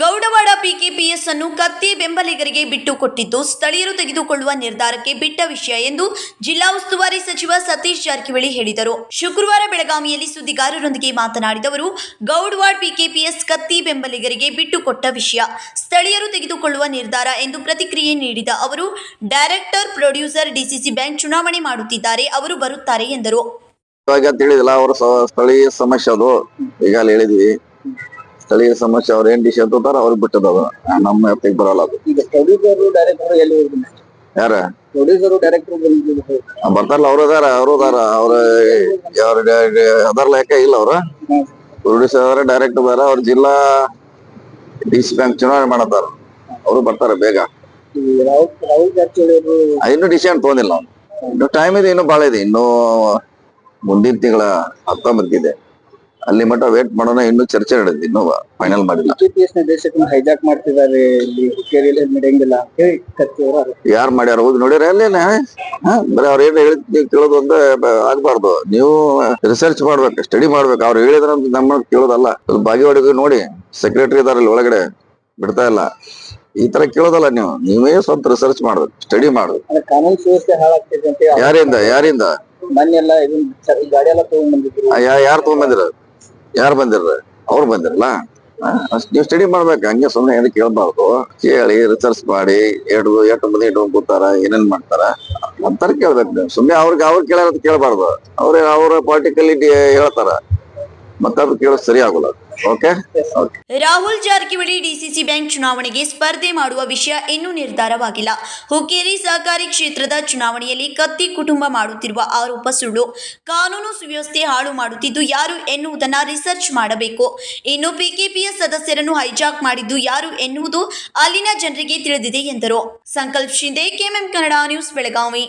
ಗೌಡವಾಡ PKPS ಅನ್ನು ಕತ್ತಿ ಬೆಂಬಲಿಗರಿಗೆ ಬಿಟ್ಟು ಕೊಟ್ಟಿದ್ದು ಸ್ಥಳೀಯರು ತೆಗೆದುಕೊಳ್ಳುವ ನಿರ್ಧಾರಕ್ಕೆ ಬಿಟ್ಟ ವಿಷಯ ಎಂದು ಜಿಲ್ಲಾ ಉಸ್ತುವಾರಿ ಸಚಿವ ಸತೀಶ್ ಜಾರಕಿಹೊಳಿ ಹೇಳಿದರು. ಶುಕ್ರವಾರ ಬೆಳಗಾವಿಯಲ್ಲಿ ಸುದ್ದಿಗಾರರೊಂದಿಗೆ ಮಾತನಾಡಿದ ಅವರು, ಗೌಡವಾಡ ಪಿಕೆಪಿಎಸ್ ಕತ್ತಿ ಬೆಂಬಲಿಗರಿಗೆ ಬಿಟ್ಟು ಕೊಟ್ಟ ವಿಷಯ ಸ್ಥಳೀಯರು ತೆಗೆದುಕೊಳ್ಳುವ ನಿರ್ಧಾರ ಎಂದು ಪ್ರತಿಕ್ರಿಯೆ ನೀಡಿದ ಅವರು, ಡೈರೆಕ್ಟರ್, ಪ್ರೊಡ್ಯೂಸರ್, ಡಿಸಿಸಿ ಬ್ಯಾಂಕ್ ಚುನಾವಣೆ ಮಾಡುತ್ತಿದ್ದಾರೆ, ಅವರು ಬರುತ್ತಾರೆ ಎಂದರು. ಸ್ಥಳೀಯ ಸಮಸ್ಯೆ ಸ್ಥಳೀಯ ಸಮಸ್ಯೆ ಅವ್ರ ಏನ್ ಡಿಸಿಷನ್ ತಗೋತಾರ ಅವ್ರಿಗೆ ಬಿಟ್ಟದ ನಮ್ಮ ಹತ್ತಿಗೆ ಬರಲ್ಲ ಅದು. ಈಗ ಪ್ರೊಡ್ಯೂಸರ್ ಡೈರೆಕ್ಟರ್ ಎಲ್ಲಿ ಯಾರ? ಪ್ರೊಡ್ಯೂಸರ್ ಡೈರೆಕ್ಟರ್ ಬರ್ತಾರಲ್ಲ ಅವ್ರ ಅದಾರ ಅವ್ರ ಅದಾರ ಅವ್ರ ಅವ್ರ ಅದಾರ ಲೆಕ್ಕ ಇಲ್ಲ ಅವ್ರ? ಪ್ರೊಡ್ಯೂಸರ್ ಅದಾರ ಡೈರೆಕ್ಟ್ ಅದಾರ ಅವ್ರ ಜಿಲ್ಲಾ ಡಿ ಸಿ ಬ್ಯಾಂಕ್ ಚುನಾವಣೆ ಮಾಡತ್ತಾರ. ಅವರು ಬರ್ತಾರ ಬೇಗ. ಇನ್ನು ಡಿಸಿಷನ್ ತಗೊಂಡಿಲ್ಲ ಇನ್ನು ಟೈಮ್ ಇದೆ ಇನ್ನು ಭಾಳ ಇದೆ. ಇನ್ನು ಮುಂದಿನ ತಿಂಗಳ ಹತ್ತೊಂಬತ್ತಿದೆ ಅಲ್ಲಿ ಮಟ್ಟ ವೇಟ್ ಮಾಡೋಣ ಇನ್ನೂ ಚರ್ಚೆ ನಡೆದಿದೆ ಇನ್ನೂ ಫೈನಲ್ ಮಾಡಿಲ್ಲ. ನಿರ್ದೇಶಕರನ್ನ ಹೈಜಾಕ್ ಮಾಡ್ತಿದ್ದಾರೆ ಇಲ್ಲಿ ಹುಕ್ಕೇರಿಯಲ್ಲಿ ನಡೆಯಂಗಿಲ್ಲ ಹೇಳಿ. ಯಾರು ಮಾಡ್ಯಾರ? ಹೋಗಿ ನೋಡ್ಯಾರ ಅಲ್ಲೇನ ಬರೀ ಅವ್ರ ಏನ್ ಹೇಳಿದ್ ನೀವ್ ಕೇಳೋದು ಅಂತ ಆಗ್ಬಾರ್ದು. ನೀವು ರಿಸರ್ಚ್ ಮಾಡ್ಬೇಕು ಸ್ಟಡಿ ಮಾಡ್ಬೇಕು. ಅವ್ರು ಹೇಳಿದ್ರ ನಮ್ಮ ಕೇಳೋದಲ್ಲ. ಬಾಗೇವಾಡಿಗೆ ನೋಡಿ ಸೆಕ್ರೆಟರಿ ಇದಾರೆ ಅಲ್ಲಿ ಒಳಗಡೆ ಬಿಡ್ತಾ ಇಲ್ಲ. ಈ ತರ ಕೇಳೋದಲ್ಲ ನೀವು. ನೀವೇ ಸ್ವಂತ ರಿಸರ್ಚ್ ಮಾಡ್ಬೇಕು ಸ್ಟಡಿ ಮಾಡ್ಬೇಕು. ಅಂದ್ರೆ ಕಾನೂನು ಸುವ್ಯವಸ್ಥೆ ಹಾಳಾಗ್ತಿದೆ ಅಂತ ಯಾರಿಂದ ಯಾರಿಂದ? ಯಾರು ಎಲ್ಲ ಇದನ್ನ ಚ- ಈ ಗಾಡಿ ಎಲ್ಲ ತಗೊಂಡ್ ಬಂದಿದ್ರು ಆ, ಯಾ- ಯಾರ್ ತಗೊಂಡ್ ಯಾರು ಬಂದಿರ ಅವ್ರು ಬಂದಿರಲ್ಲ? ಅಷ್ಟ್ ನೀವು ಸ್ಟಡಿ ಮಾಡ್ಬೇಕು, ಹಂಗೆ ಸುಮ್ಮನೆ ಏನು ಕೇಳ್ಬಾರ್ದು. ಕೇಳಿ ರಿಸರ್ಚ್ ಮಾಡಿ, ಎರಡು ಎಷ್ಟು ಮಂದಿ ಇಟ್ಟು ಕೂತಾರ, ಏನೇನ್ ಮಾಡ್ತಾರ? ಅಂತಾರ ಕೇಳ್ಬೇಕು ನೀವು. ಸುಮ್ಮನೆ ಅವ್ರಿಗೆ, ಅವ್ರು ಕೇಳೋದು ಕೇಳಬಾರ್ದು. ಅವ್ರ ಅವ್ರ ಪಾರ್ಟಿಕಲಿಟಿ ಹೇಳ್ತಾರ. ಮತ್ತೆ ಅದು ಕೇಳೋದು ಸರಿ ಆಗೋಲ್ಲ. Okay Rahul Jarkiholi DCC bank ಚುನಾವಣೆಗೆ ಸ್ಪರ್ಧೆ ಮಾಡುವ ವಿಷಯ ಇನ್ನೂ ನಿರ್ಧಾರವಾಗಿಲ್ಲ. ಹುಕ್ಕೇರಿ ಸಹಕಾರಿ ಕ್ಷೇತ್ರದ ಚುನಾವಣೆಯಲ್ಲಿ ಕತ್ತಿ ಕುಟುಂಬ ಮಾಡುತ್ತಿರುವ ಆರೋಪ ಸುಳ್ಳು. ಕಾನೂನು ಸುವ್ಯವಸ್ಥೆ ಹಾಳು ಮಾಡುತ್ತಿದ್ದು ಯಾರು ಎನ್ನುವುದನ್ನು ರಿಸರ್ಚ್ ಮಾಡಬೇಕು. ಇನ್ನು ಪಿಕೆಪಿಯ ಸದಸ್ಯರನ್ನು ಹೈಜಾಕ್ ಮಾಡಿದ್ದು ಯಾರು ಎನ್ನುವುದು ಅಲ್ಲಿನ ಜನರಿಗೆ ತಿಳಿದಿದೆ ಎಂದರು. Sankalp Shinde KMM Kannada news Belagavi.